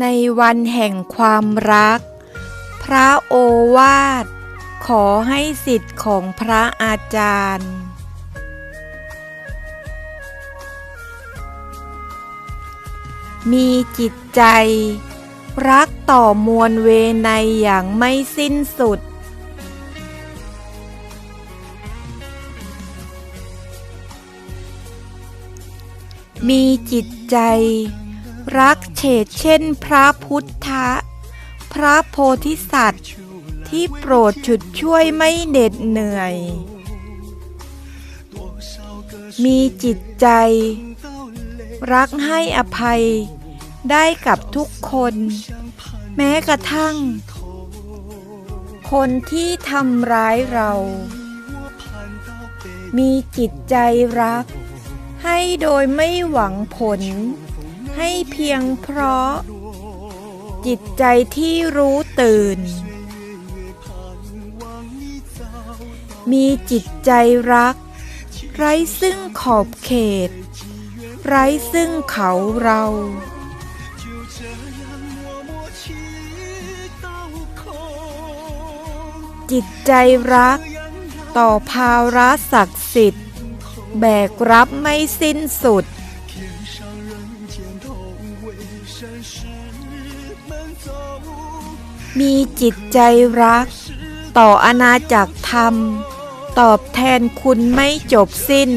ในวันแห่งความรัก พระโอวาท ขอให้สิทธิ์ของพระอาจารย์ มีจิตใจ รักต่อมวลเวไนอย่างไม่สิ้นสุด มีจิตใจ รักเฉดเช่นพระพุทธะ พระโพธิสัตว์ ที่โปรดฉุดช่วยไม่เหน็ดเหนื่อย มีจิตใจ รักให้อภัยได้กับทุกคน แม้กระทั่ง คนที่ทำร้ายเรา มีจิตใจรัก ให้โดยไม่หวังผล ให้เพียงเพราะ จิตใจที่รู้ตื่น มีจิตใจรัก ไร้ซึ่งขอบเขต ไร้ซึ่งเขาเรา จิตใจรัก ต่อภาระศักดิ์สิทธิ์ แบกรับไม่สิ้นสุด มีจิตใจรัก ต่ออาณาจักรธรรม ตอบแทนคุณไม่จบสิ้น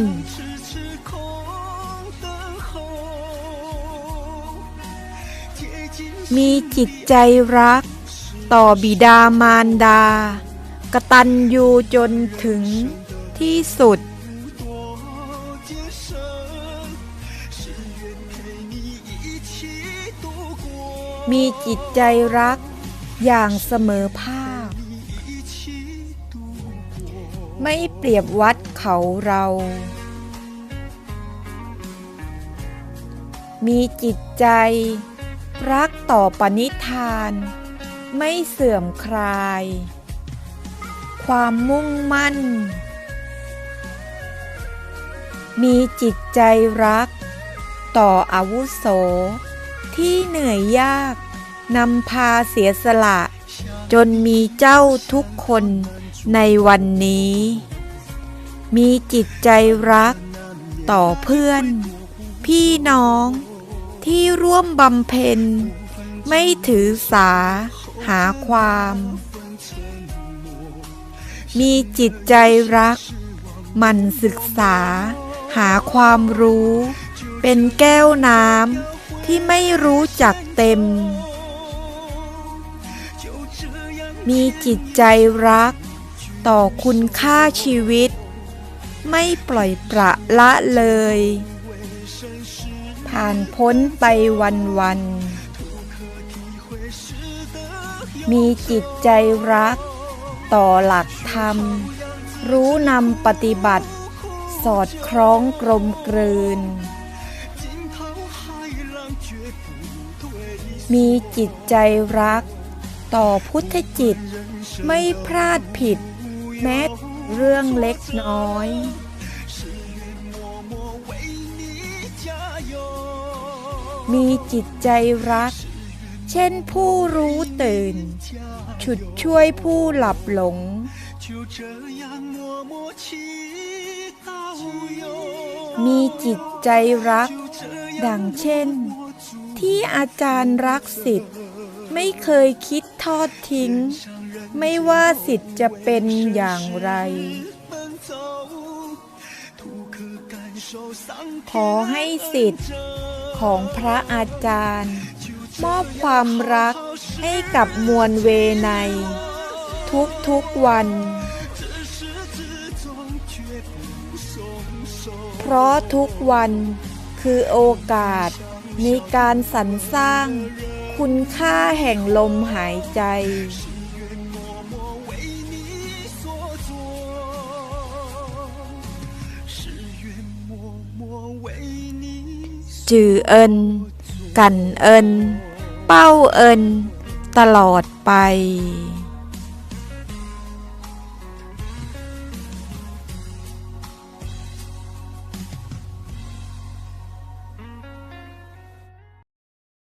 มีจิตใจรัก ต่อบิดามารดา กตัญญูจนถึงที่สุดมีจิตใจรัก อย่างเสมอภาค ไม่เปรียบวัดเขาเรา มีจิตใจ รักต่อปณิธาน ไม่เสื่อมคลาย ความมุ่งมั่น มีจิตใจรัก ต่ออาวุโสที่เหนื่อยยาก นำพาเสียสละ จนมีเจ้าทุกคนในวันนี้ มีจิตใจรักต่อเพื่อน พี่น้องที่ร่วมบำเพ็ญ ไม่ถือสาหาความ มีจิตใจรัก มันศึกษา หาความรู้ เป็นแก้วน้ำที่ไม่รู้จักเต็ม มีจิตใจรัก ต่อคุณค่าชีวิต ไม่ปล่อยประละเลย ผ่านพ้นไปวันวัน มีจิตใจรัก ต่อหลักธรรม รู้นำปฏิบัติ สอดคล้องกลมกลืน มีจิตใจรัก ต่อพุทธจิต ไม่พลาดผิด แม้เรื่องเล็กน้อย มีจิตใจรัก เช่นผู้รู้ตื่น ฉุดช่วยผู้หลับหลงมีจิตใจรัก ดังเช่น ที่อาจารย์รักสิทธิ์ ไม่เคยคิดทอดทิ้ง ไม่ว่าสิทธิ์จะเป็นอย่างไร ขอให้สิทธิ์ของพระอาจารย์ มอบความรักให้กับมวลเวไนทุกทุกๆวัน เพราะทุกวันคือโอกาสในการสรรสร้าง คุณค่าแห่งลมหายใจ จือเอิน กันเอิน เป้าเอิน ตลอดไป